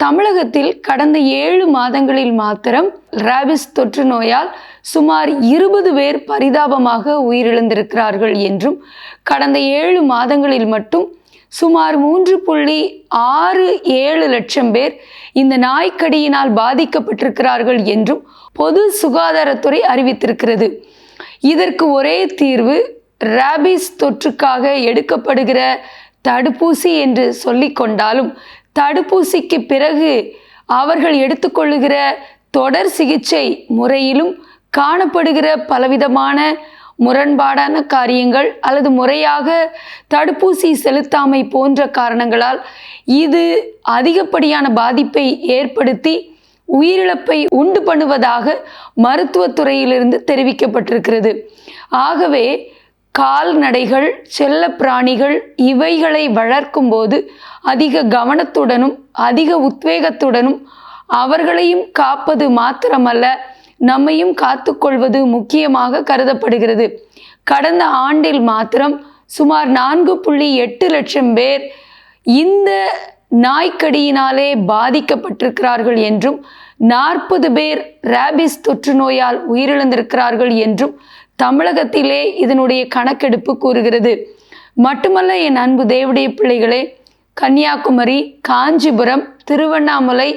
தமிழகத்தில் கடந்த ஏழு மாதங்களில் மாத்திரம் ராபிஸ் தொற்று நோயால் சுமார் இருபது பேர் பரிதாபமாக உயிரிழந்திருக்கிறார்கள் என்றும் கடந்த ஏழு மாதங்களில் மட்டும் சுமார் மூன்று புள்ளி ஆறு ஏழு லட்சம் பேர் இந்த நாய்க்கடியினால் பாதிக்கப்பட்டிருக்கிறார்கள் என்றும் பொது சுகாதாரத்துறை அறிவித்திருக்கிறது. இதற்கு ஒரே தீர்வு ராபிஸ் தொற்றுக்காக எடுக்கப்படுகிற தடுப்பூசி என்று சொல்லிக்கொண்டாலும் தடுப்பூசிக்கு பிறகு அவர்கள் எடுத்துக்கொள்ளுகிற தொடர் சிகிச்சை முறையிலும் காணப்படுகிற பலவிதமான முரண்பாடான காரியங்கள் அல்லது முறையாக தடுப்பூசி செலுத்தாமை போன்ற காரணங்களால் இது அதிகப்படியான பாதிப்பை ஏற்படுத்தி உயிரிழப்பை உண்டு பண்ணுவதாக மருத்துவத்துறையிலிருந்து தெரிவிக்கப்பட்டிருக்கிறது. ஆகவே கால்நடைகள் செல்ல பிராணிகள் இவைகளை வளர்க்கும்போது அதிக கவனத்துடனும் அதிக உத்வேகத்துடனும் அவர்களையும் காப்பது மாத்திரமல்ல நம்மையும் காத்துக்கொள்வது முக்கியமாக கருதப்படுகிறது. கடந்த ஆண்டில் மாத்திரம் சுமார் நான்கு புள்ளி எட்டு லட்சம் பேர் இந்த நாய்க்கடியினாலே பாதிக்கப்பட்டிருக்கிறார்கள் என்றும் நாற்பது பேர் ரேபிஸ் தொற்று நோயால் உயிரிழந்திருக்கிறார்கள் என்றும் தமிழகத்திலே இதனுடைய கணக்கெடுப்பு கூறுகிறது. மட்டுமல்ல என் அன்பு தேவடைய பிள்ளைகளே கன்னியாகுமரி காஞ்சிபுரம் திருவண்ணாமலை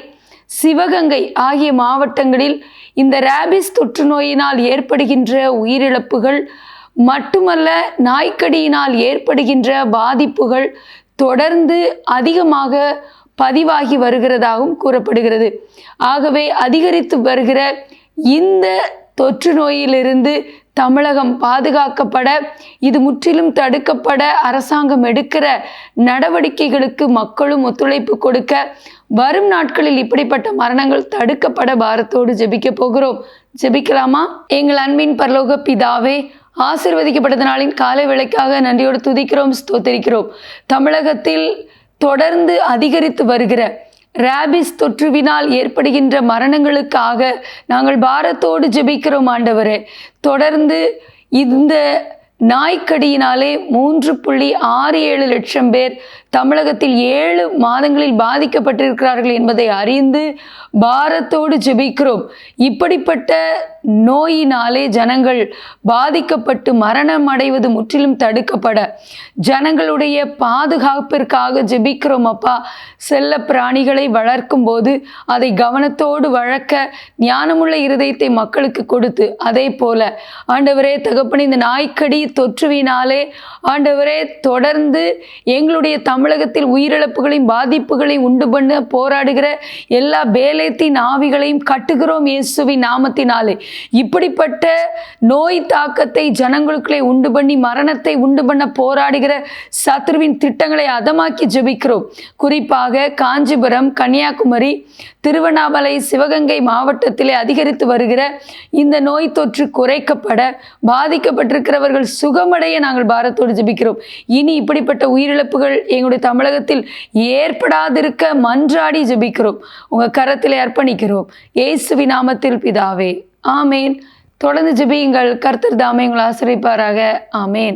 சிவகங்கை ஆகிய மாவட்டங்களில் இந்த ரேபிஸ் தொற்று நோயினால் ஏற்படுகின்ற உயிரிழப்புகள் மட்டுமல்ல நாய்க்கடியினால் ஏற்படுகின்ற பாதிப்புகள் தொடர்ந்து அதிகமாக பதிவாகி வருகிறதாகவும் கூறப்படுகிறது. ஆகவே அதிகரித்து வருகிற இந்த தொற்று நோயிலிருந்து தமிழகம் பாதுகாக்கப்பட இது முற்றிலும் தடுக்கப்பட அரசாங்கம் எடுக்கிற நடவடிக்கைகளுக்கு மக்களும் ஒத்துழைப்பு கொடுக்க வரும் நாட்களில் இப்படிப்பட்ட மரணங்கள் தடுக்கப்பட பாரத்தோடு ஜெபிக்க போகிறோம். ஜெபிக்கலாமா? எங்கள் அன்பின் பரலோக பிதாவே ஆசிர்வதிக்கப்பட்ட நாளின் காலை விலைக்காக நன்றியோடு துதிக்கிறோம் ஸ்தோத்தரிக்கிறோம். தமிழகத்தில் தொடர்ந்து அதிகரித்து வருகிற ரேபிஸ் தொற்றுவினால் ஏற்படுகின்ற மரணங்களுக்காக நாங்கள் பாரத்தோடு ஜெபிக்கிறோம் ஆண்டவரே. தொடர்ந்து இந்த நாய்க்கடியினாலே மூன்று புள்ளி ஆறு ஏழு லட்சம் பேர் தமிழகத்தில் ஏழு மாதங்களில் பாதிக்கப்பட்டிருக்கிறார்கள் என்பதை அறிந்து பாரத்தோடு ஜெபிக்கிறோம். இப்படிப்பட்ட நோயினாலே ஜனங்கள் பாதிக்கப்பட்டு மரணம் அடைவது முற்றிலும் தடுக்கப்பட. ஜனங்களுடைய பாதுகாப்பிற்காக ஜெபிக்கிறோம் அப்பா. செல்ல பிராணிகளை வளர்க்கும் போது அதை கவனத்தோடு வளர்க்க ஞானமுள்ள இருதயத்தை மக்களுக்கு கொடுத்து அதே போல ஆண்டவரே தகப்பன இந்த நாய்க்கடி தொற்றுவினாலே ஆண்டவரே தொடர்ந்து எங்களுடைய தமிழ் தமிழகத்தில் உயிரிழப்புகளையும் பாதிப்புகளையும் உண்டு பண்ண போராடுகிற எல்லா வேலைத்தின் ஆவிகளையும் கட்டுகிறோம் இயேசுவின் நாமத்தினாலே. இப்படிப்பட்ட நோய் தாக்கத்தை ஜனங்களுக்குள்ளே உண்டு பண்ணி மரணத்தை உண்டு பண்ண போராடுகிற சத்ருவின் திட்டங்களை அதமாக்கி ஜெபிக்கிறோம். குறிப்பாக காஞ்சிபுரம் கன்னியாகுமரி திருவண்ணாமலை சிவகங்கை மாவட்டத்திலே அதிகரித்து வருகிற இந்த நோய் தொற்று குறைக்கப்பட பாதிக்கப்பட்டிருக்கிறவர்கள் சுகமடைய நாங்கள் பாரத்தோடு ஜெபிக்கிறோம். இனி இப்படிப்பட்ட உயிரிழப்புகள் எங்களுடைய தமிழகத்தில் ஏற்படாதிருக்க மன்றாடி ஜபிக்கிறோம். உங்கள் கரத்தில் அர்ப்பணிக்கிறோம். இயேசுவி நாமத்தில் பிதாவே ஆமேன். தொடர்ந்து ஜபியுங்கள். கர்த்தர் தாமே உங்களை ஆசிரிப்பாராக ஆமேன்.